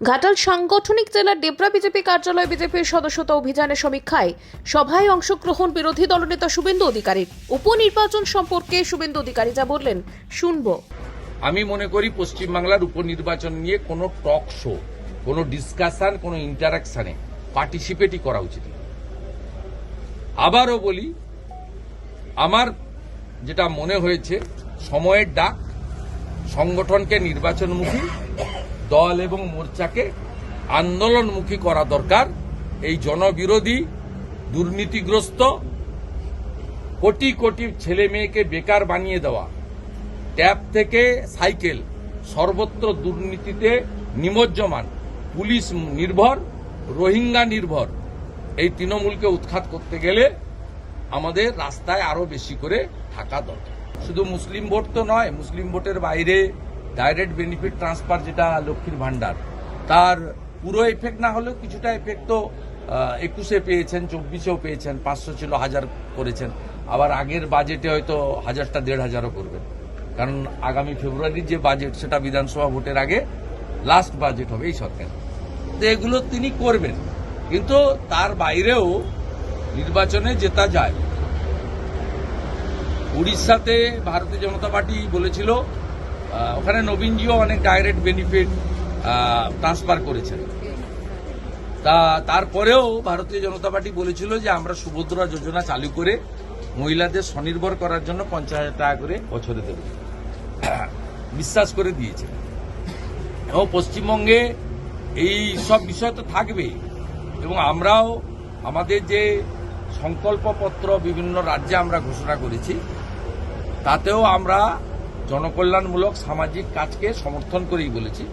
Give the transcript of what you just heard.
ঘাটাল সাংগঠনিক জেলার ডেবরা বিজেপি কার্যালয় বিজেপির সদস্যতা অভিযানের সমীক্ষায় সভায় অংশগ্রহণ বিরোধী দলনেতা শুভেন্দু অধিকারীর উপনির্বাচন সম্পর্কে শুভেন্দু অধিকারী যা বললেন, শুনব। আমি মনে করি পশ্চিমবাংলার উপনির্বাচন নিয়ে কোনো টক শো, কোনো ডিসকাশন কোনো ইন্টারাকশনে পার্টিসিপেটই করা উচিত আবারও বলি, আমার যেটা মনে হয়েছে, সময়ের ডাক, সংগঠনকে নির্বাচনমুখী দল এবং মোর্চাকে আন্দোলনমুখী করা দরকার। এই জনবিরোধী, দুর্নীতিগ্রস্ত, কোটি কোটি ছেলে মেয়েকে বেকার বানিয়ে দেওয়া, ট্যাব থেকে সাইকেল, সর্বত্র দুর্নীতিতে নিমজ্জমান, পুলিশ নির্ভর, রোহিঙ্গা নির্ভর, এই তৃণমূলকে উৎখাত করতে গেলে আমাদের রাস্তায় আরও বেশি করে থাকা দরকার। শুধু মুসলিম ভোট তো নয়, মুসলিম ভোটের বাইরে ডাইরেক্ট বেনিফিট ট্রান্সফার যেটা লক্ষ্মীর ভান্ডার তার পুরো এফেক্ট না হলেও কিছুটা এফেক্ট তো একুশে পেয়েছেন, চব্বিশেও পেয়েছেন, পাঁচশো ছিল, হাজার করেছেন। আবার আগের বাজেটে হয়তো হাজারটা, দেড় হাজারও করবেন। কারণ আগামী ফেব্রুয়ারির যে বাজেট সেটা বিধানসভা ভোটের আগে লাস্ট বাজেট হবে এই সরকার। তো এগুলো তিনি করবেন। কিন্তু তার বাইরেও নির্বাচনে জেতা যায়। উড়িষ্যাতে ভারতীয় জনতা পার্টি বলেছিল ওখানে নবীনজিও অনেক ডাইরেক্ট বেনিফিট ট্রান্সফার করেছেন। তা তারপরেও ভারতীয় জনতা পার্টি বলেছিল যে আমরা সুভদ্রা যোজনা চালু করে মহিলাদের স্বনির্ভর করার জন্য পঞ্চাশ হাজার টাকা করে বছরে দেব। বিশ্বাস করে দিয়েছে। এবং পশ্চিমবঙ্গে এই সব বিষয় তো থাকবে এবং আমরাও আমাদের যে সংকল্পপত্র বিভিন্ন রাজ্যে আমরা ঘোষণা করেছি, তাতেও আমরা জনকল্যাণমূলক সামাজিক কাজকে সমর্থন করেই বলেছি।